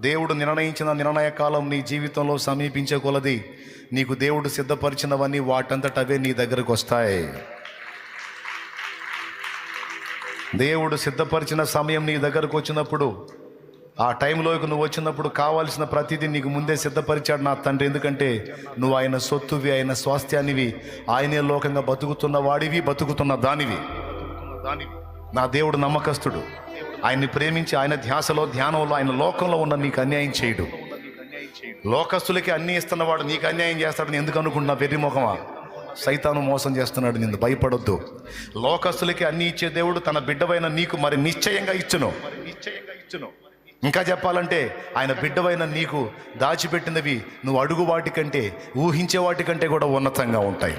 దేవుడు నిర్ణయించిన నిర్ణయ కాలం నీ జీవితంలో సమీపించే కొలది నీకు దేవుడు సిద్ధపరిచినవన్నీ వాటంతట అవే నీ దగ్గరకు వస్తాయి. దేవుడు సిద్ధపరిచిన సమయం నీ దగ్గరకు వచ్చినప్పుడు ఆ టైంలోకి నువ్వు వచ్చినప్పుడు కావాల్సిన ప్రతిదీ నీకు ముందే సిద్ధపరిచాడు నా తండ్రి. ఎందుకంటే నువ్వు ఆయన సొత్తువి ఆయన స్వాస్థ్యానివి ఆయనే లోకంగా బతుకుతున్న వాడివి బతుకుతున్న దానివి. నా దేవుడు నమ్మకస్తుడు. ఆయన్ని ప్రేమించి ఆయన ధ్యాసలో ధ్యానంలో ఆయన లోకంలో ఉన్న నీకు అన్యాయం చేయడు. లోకస్తులకి అన్ని ఇస్తున్నవాడు నీకు అన్యాయం చేస్తాడని ఎందుకు అనుకుంటున్నా? వెర్రిముఖమా సైతాను మోసం చేస్తున్నాడు నిన్ను భయపడొద్దు. లోకస్తులకి అన్ని ఇచ్చే దేవుడు తన బిడ్డవైన నీకు మరి నిశ్చయంగా ఇచ్చును. నిశ్చయంగా ఇచ్చును ఇంకా చెప్పాలంటే ఆయన బిడ్డవైన నీకు దాచిపెట్టినవి నువ్వు అడుగు వాటికంటే ఊహించే వాటికంటే కూడా ఉన్నతంగా ఉంటాయి.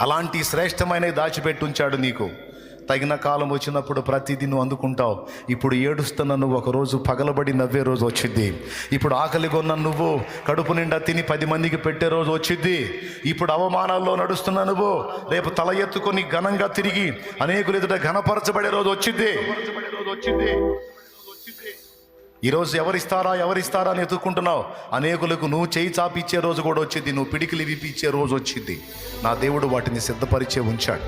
అలాంటి శ్రేష్టమైనవి దాచిపెట్టుంచాడు నీకు. తగిన కాలం వచ్చినప్పుడు ప్రతిదీ నువ్వు అందుకుంటావు. ఇప్పుడు ఏడుస్తున్న నువ్వు ఒకరోజు పగలబడి నవ్వే రోజు వచ్చింది ఇప్పుడు ఆకలి కొన్న నువ్వు కడుపు నిండా తిని పది మందికి పెట్టే రోజు వచ్చింది ఇప్పుడు అవమానాల్లో నడుస్తున్న నువ్వు రేపు తల ఎత్తుకొని ఘనంగా తిరిగి అనేకులు ఎదుట ఘనపరచబడే రోజు వచ్చింది ఈరోజు ఎవరిస్తారా ఎవరిస్తారా అని ఎత్తుక్కుంటున్నావు అనేకులకు నువ్వు చేయి చాపిచ్చే రోజు కూడా వచ్చింది నువ్వు పిడికిలి విప్పిచ్చే రోజు వచ్చింది నా దేవుడు వాటిని సిద్ధపరిచే ఉంచాడు.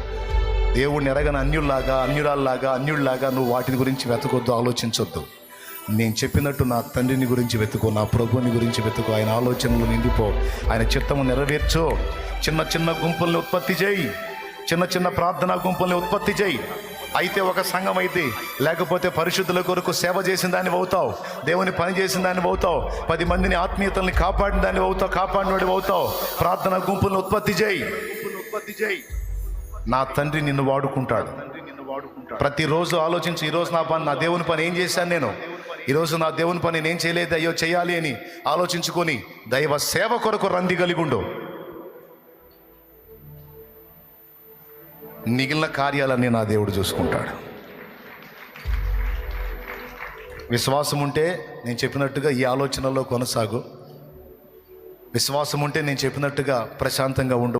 దేవుడిని ఎరగని అన్యుల్లాగా అన్యురాల్లాగా అన్యుల్లాగా నువ్వు వాటిని గురించి వెతకొద్దు ఆలోచించొద్దు. నేను చెప్పినట్టు నా తండ్రిని గురించి వెతుకు నా ప్రభుని గురించి వెతుకు. ఆయన ఆలోచనలు నిండిపో. ఆయన చిత్తము నెరవేర్చు. చిన్న చిన్న గుంపుల్ని ఉత్పత్తి చేయి. చిన్న చిన్న ప్రార్థనా గుంపుల్ని ఉత్పత్తి చేయి. అయితే ఒక సంఘం అయితే లేకపోతే పరిశుద్ధుల కొరకు సేవ చేసిన దాన్ని అవుతావు దేవుని పని చేసిన దాన్ని అవుతావు పది మందిని ఆత్మీయతల్ని కాపాడిన దాన్ని అవుతావు కాపాడినవాడు అవుతావు ప్రార్థన గుంపులను ఉత్పత్తి చేయి ఉత్పత్తి చేయి. నా తండ్రి నిన్ను వాడుకుంటాడు. ప్రతిరోజు ఆలోచించి ఈరోజు నా పని నా దేవుని పని ఏం చేశాను నేను? ఈరోజు నా దేవుని పని నేను చేయలేదు అయ్యో చేయాలి అని ఆలోచించుకొని దైవ సేవ కొరకు రంది కలిగుండు మిగిలిన కార్యాలన్నీ నా దేవుడు చూసుకుంటాడు. విశ్వాసం ఉంటే నేను చెప్పినట్టుగా ఈ ఆలోచనలో కొనసాగు. విశ్వాసం ఉంటే నేను చెప్పినట్టుగా ప్రశాంతంగా ఉండు.